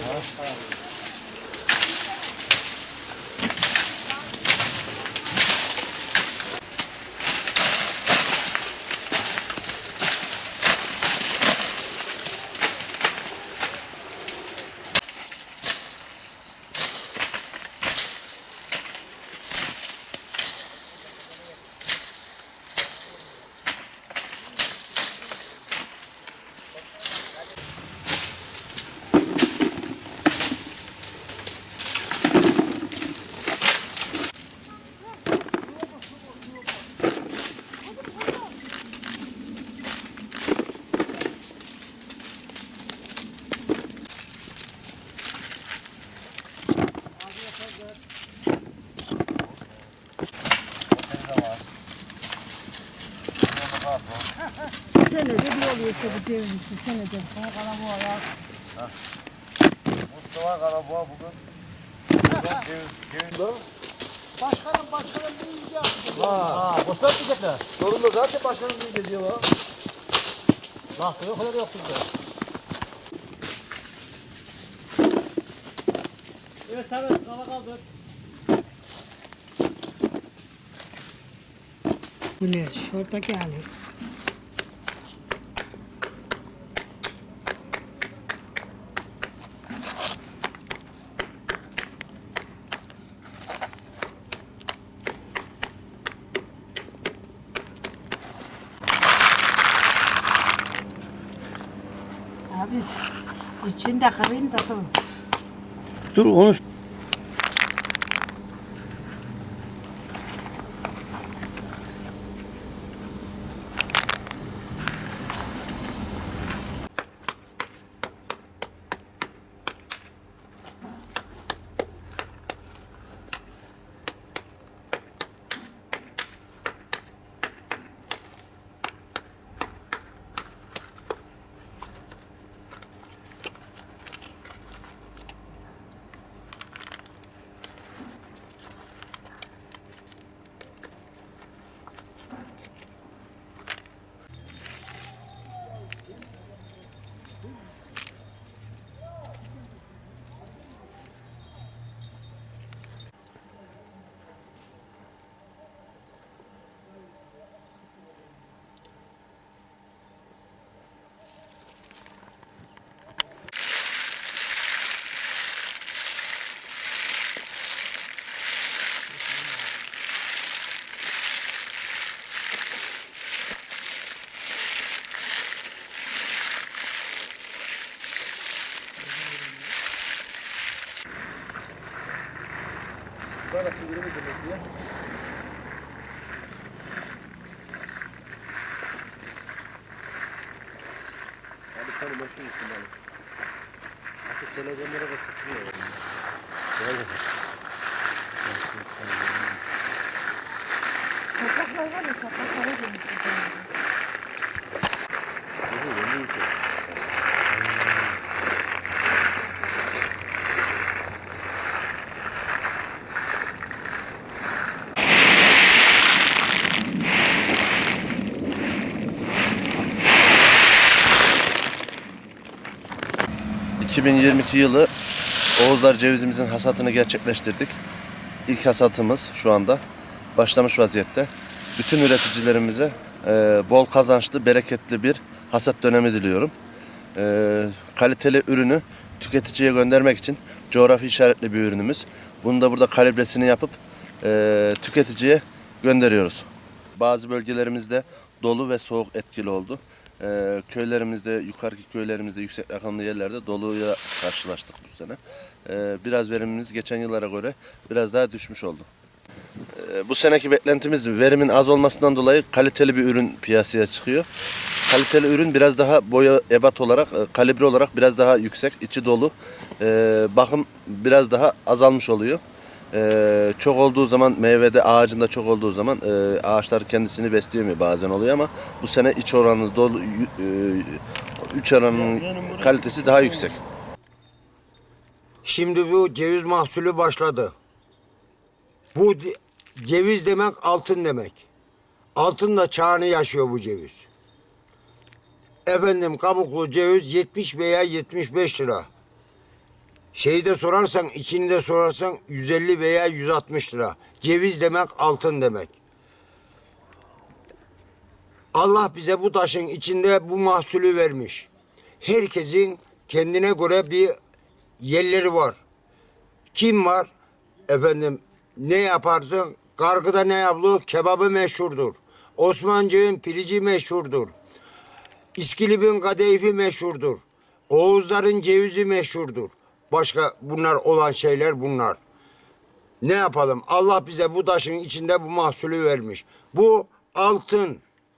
Nossa. Senede bir oluyor işte bu ceviz işi senede. Mustafa Karaboğa bugün ceviz, ceviz. Başkanım başkanım büyüyeceğim. Ha, boşver diyecekler. Sorun da zaten başkanım büyüyeceğim ha. Lahta yok, öyle de yok bizde. Evet, Servet, kafa kaldır. Güneş oradaki hali. Abi içinde kırayım da dur. Dur Sokaklar var ya sokaklara dönüştü. 2022 yılı Oğuzlar cevizimizin hasatını gerçekleştirdik. İlk hasatımız şu anda başlamış vaziyette. Bütün üreticilerimize e, bol kazançlı, bereketli bir hasat dönemi diliyorum. E, kaliteli ürünü tüketiciye göndermek için coğrafi işaretli bir ürünümüz. Bunu da burada kalibresini yapıp e, tüketiciye gönderiyoruz. Bazı bölgelerimizde dolu ve soğuk etkili oldu. Ee, köylerimizde, yukarıki köylerimizde, yüksek rakamlı yerlerde doluya karşılaştık bu sene. Ee, biraz verimimiz geçen yıllara göre biraz daha düşmüş oldu. Ee, bu seneki beklentimiz verimin az olmasından dolayı kaliteli bir ürün piyasaya çıkıyor. Kaliteli ürün biraz daha boya ebat olarak, e, kalibre olarak biraz daha yüksek, içi dolu. Ee, bakım biraz daha azalmış oluyor. Ee, çok olduğu zaman meyvede ağacında çok olduğu zaman e, ağaçlar kendisini besleyemiyor bazen oluyor ama bu sene iç oranı dolu e, üç oranının kalitesi daha yüksek. Şimdi bu ceviz mahsulü başladı. Bu ceviz demek altın demek. Altın da çağını yaşıyor bu ceviz. Efendim kabuklu ceviz 70 veya 75 lira. Şeyi de sorarsan, içini de sorarsan 150 veya 160 lira. Ceviz demek altın demek. Allah bize bu taşın içinde bu mahsulü vermiş. Herkesin kendine göre bir yerleri var. Kim var? Efendim ne yaparsın? Kargıda ne yapılır? Kebabı meşhurdur. Osmancığın pilici meşhurdur. İskilip'in kadayıfı meşhurdur. Oğuzların cevizi meşhurdur. Başka bunlar olan şeyler bunlar. Ne yapalım? Allah bize bu taşın içinde bu mahsulü vermiş. Bu altın.